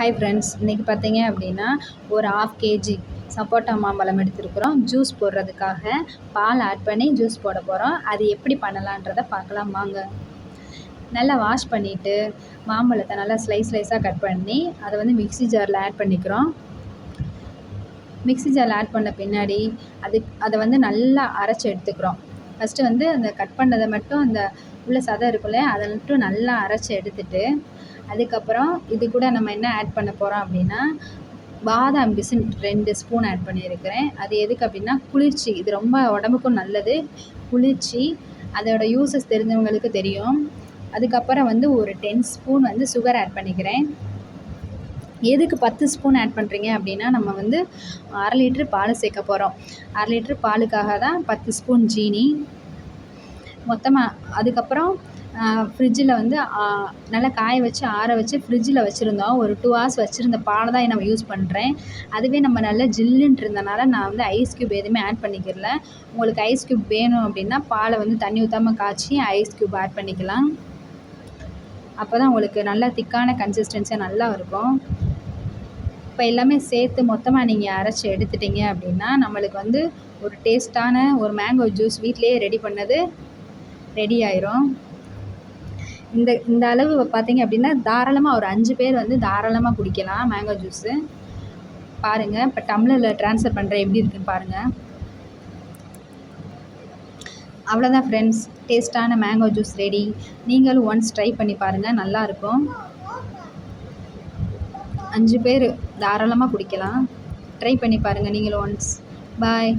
Hi friends இன்றைக்கி பார்த்தீங்க அப்படின்னா ஒரு ஆஃப் கேஜி சப்போட்டா மாம்பழம் எடுத்துருக்குறோம். ஜூஸ் போடுறதுக்காக பால் ஆட் பண்ணி ஜூஸ் போட போகிறோம் அது எப்படி பண்ணலான்றதை பார்க்கலாம் வாங்க. நல்லா வாஷ் பண்ணிவிட்டு மாம்பழத்தை நல்லா ஸ்லைஸ் ஸ்லைஸாக கட் பண்ணி அதை வந்து மிக்ஸி ஜாரில் ஆட் பண்ணிக்கிறோம். மிக்ஸி ஜாரில் ஆட் பண்ண பின்னாடி அது அதை வந்து நல்லா அரைச்சி எடுத்துக்கிறோம். ஃபஸ்ட்டு வந்து அந்த கட் பண்ணதை மட்டும் அந்த உள்ள சதை இருக்குல்ல அதை மட்டும் நல்லா அரைச்சி எடுத்துட்டு அதுக்கப்புறம் இது கூட நம்ம என்ன ஆட் பண்ண போகிறோம் அப்படின்னா பாதாம் பிசின் ரெண்டு ஸ்பூன் ஆட் பண்ணியிருக்கிறேன். அது எதுக்கு அப்படின்னா குளிர்ச்சி. இது ரொம்ப உடம்புக்கும் நல்லது. குளிர்ச்சி. அதோட யூசஸ் தெரிஞ்சவங்களுக்கு தெரியும். அதுக்கப்புறம் வந்து ஒரு டென் ஸ்பூன் வந்து சுகர் ஆட் பண்ணிக்கிறேன். எதுக்கு பத்து ஸ்பூன் ஆட் பண்ணுறீங்க அப்படின்னா நம்ம வந்து அரை லிட்ரு பால் சேர்க்க போகிறோம் அரை லிட்ரு பாலுக்காக தான் பத்து ஸ்பூன் ஜீனி மொத்தமாக அதுக்கப்புறம் ஃப்ரிட்ஜில் வந்து நல்லா காய வச்சு ஆற வச்சு ஃப்ரிட்ஜில் வச்சுருந்தோம். ஒரு டூ ஹவர்ஸ் வச்சுருந்த பாலை தான் நம்ம யூஸ் பண்ணுறேன் அதுவே நம்ம நல்லா ஜில்லுன்ட்டு இருந்தனால நான் வந்து ஐஸ் க்யூப் எதுவுமே ஆட் பண்ணிக்கிறல உங்களுக்கு ஐஸ் க்யூப் வேணும் அப்படின்னா பாலை வந்து தண்ணி ஊற்றாமல் காய்ச்சி ஐஸ் க்யூப் ஆட் பண்ணிக்கலாம். அப்போ தான் உங்களுக்கு நல்லா திக்கான கன்சிஸ்டன்சியாக நல்லா இருக்கும். இப்போ எல்லாமே சேர்த்து மொத்தமாக நீங்கள் அரைச்சி எடுத்துட்டீங்க அப்படின்னா நம்மளுக்கு வந்து ஒரு டேஸ்ட்டான ஒரு மேங்கோ ஜூஸ் வீட்டிலேயே ரெடி பண்ணது ரெடி ஆயிரும். இந்த இந்த அளவு பார்த்தீங்க அப்படின்னா தாராளமாக ஒரு அஞ்சு பேர் வந்து தாராளமாக குடிக்கலாம் மேங்கோ ஜூஸு பாருங்கள் இப்போ டம்ளரில் ட்ரான்ஸ்ஃபர் பண்ணுறேன் எப்படி இருக்குன்னு பாருங்கள் அவ்வளோதான் ஃப்ரெண்ட்ஸ் டேஸ்ட்டான மேங்கோ ஜூஸ் ரெடி நீங்களும் ஒன்ஸ் ட்ரை பண்ணி பாருங்கள் நல்லாயிருக்கும் அஞ்சு பேர் தாராளமாக குடிக்கலாம். ட்ரை பண்ணி பாருங்கள் நீங்களும் ஒன்ஸ் பாய்